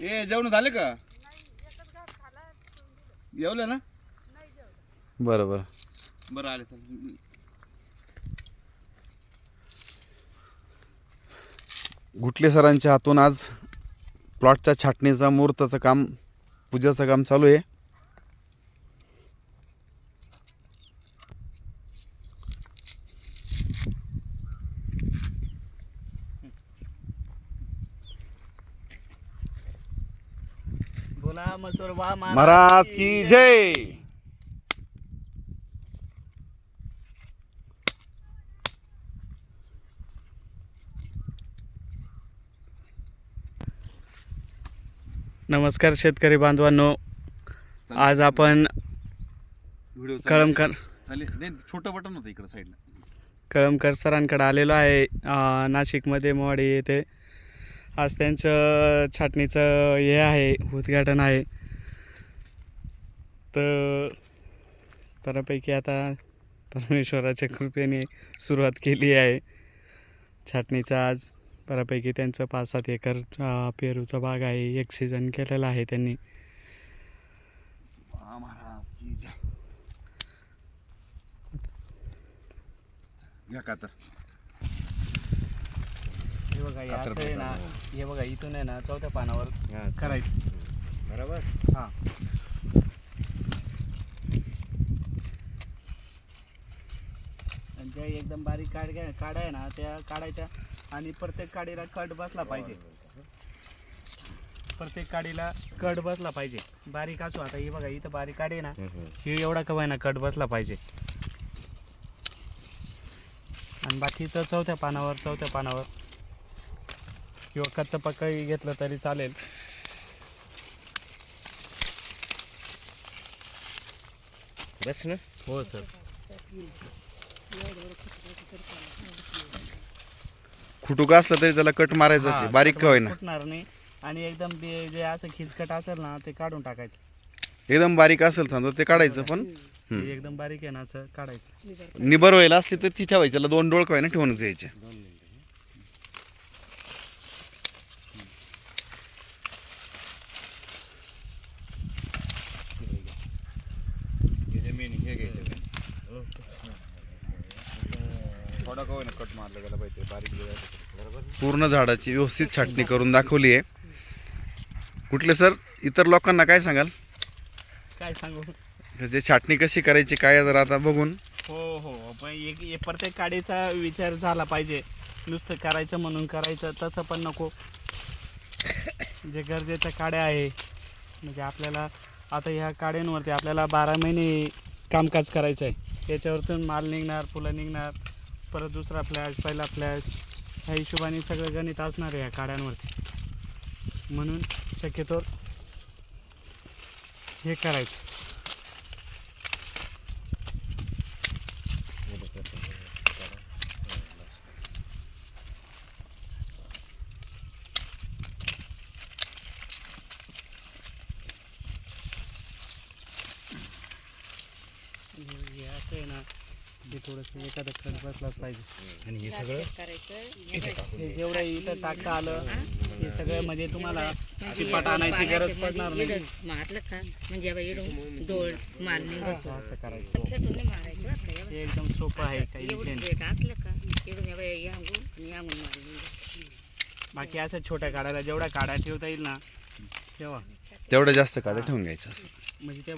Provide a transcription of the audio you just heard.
ए जेवण झाले का? जेवलं ना? बरं बरं बरं आले चालेल गुटले सरांच्या हातून आज प्लॉटच्या छाटणीचा मुहूर्ताचं काम पूजाचं काम चालू आहे. बोला मसूर वा महाराज की जय. नमस्कार शेतकरी बांधवांनो. आज आपण व्हिडिओ कळमकर छोटं बटन होतं इकडं साईडला. कळमकर सरांकडे आलेलो आहे नाशिकमध्ये मोवाडी येथे. आज त्यांचं छाटणीचं हे आहे उद्घाटन आहे. तर बऱ्यापैकी आता परमेश्वराच्या कृपेने सुरुवात केली आहे. छाटणीचा आज बऱ्यापैकी त्यांचं पाच सात एकर पेरूचा बाग आहे एक सीझन केलेला आहे त्यांनी. या का तर? हे बघा हे असं आहे ना हे बघा इथून आहे ना चौथ्या पानावर करायचं. बरोबर? हां. आणि ज्या एकदम बारीक काड्या काड्या आहे ना त्या काढायच्या आणि प्रत्येक काडीला कट बसला पाहिजे. प्रत्येक काडीला कट बसला पाहिजे. बारीक असो आता ही बघा इथं बारीक काडी आहे ना ही एवढा कवाय ना कट बसला पाहिजे. आणि बाकीचं चौथ्या पानावर चौथ्या पानावर. किंवा कच्चं पक्कही घेतलं तरी चालेल. बस ना? हो सर. खुटुका असलं तरी त्याला कट मारायचं हा, बारीक का होईना. फुटणार नाही. आणि एकदम ते जे असं खिचकट असेल ना ते काढून टाकायचं. एकदम बारीक असेल समजा ते काढायचं पण? ते एकदम बारीक आहे ना असं काढायचं. निबर व्हायला असली तर ती ठेवायची. त्याला दोन डोळ ना ठेवूनच यायचे जमीन हे घ्यायचं का? थोडा का होईना कट मारला गेला पाहिजे बारीक गेला. बरोबर पूर्ण झाडाची व्यवस्थित छाटणी करून दाखवली आहे. कुठले सर? इतर लोकांना काय सांगाल? काय सांगू? जे छाटणी कशी करायची काय जर आता बघून. हो हो. पण एक एक प्रत्येक काडीचा विचार झाला पाहिजे. नुसतं करायचं म्हणून करायचं तसं पण नको. जे गरजेच्या काड्या आहे म्हणजे आपल्याला आता ह्या काड्यांवरती आपल्याला बारा महिने कामकाज करायचं आहे याच्यावरतून माल निघणार फुलं निघणार. परत दुसरा फ्लॅश पहिला फ्लॅश ह्या हिशोबाने सगळं गणित असणार आहे या काड्यांवरती. म्हणून शक्यतो हे करायचं. असं आहे ना हे थोडंसं एखादं खड बसलाच पाहिजे. आणि हे सगळं हे जेवढं इथं टाकता आलं हे? सगळं म्हणजे तुम्हाला चिपाट आणायची गरज पडणार नाही. मारलं का? म्हणजे बाबा इडून डोळ असं करायचं. खेटून नाही मारायचं बरं का, एवढं. हे एकदम सोपं आहे काही एवढं विषय नाही. असलं का? इडून बाबा यांगून आणि यांगून माल निघतो बाकी असं छोट्या काढायला जेवढ्या काड्या ठेवता येईल ना तेव्हा. तेवढं जास्त काढे ठेवून घ्यायचं म्हणजे त्या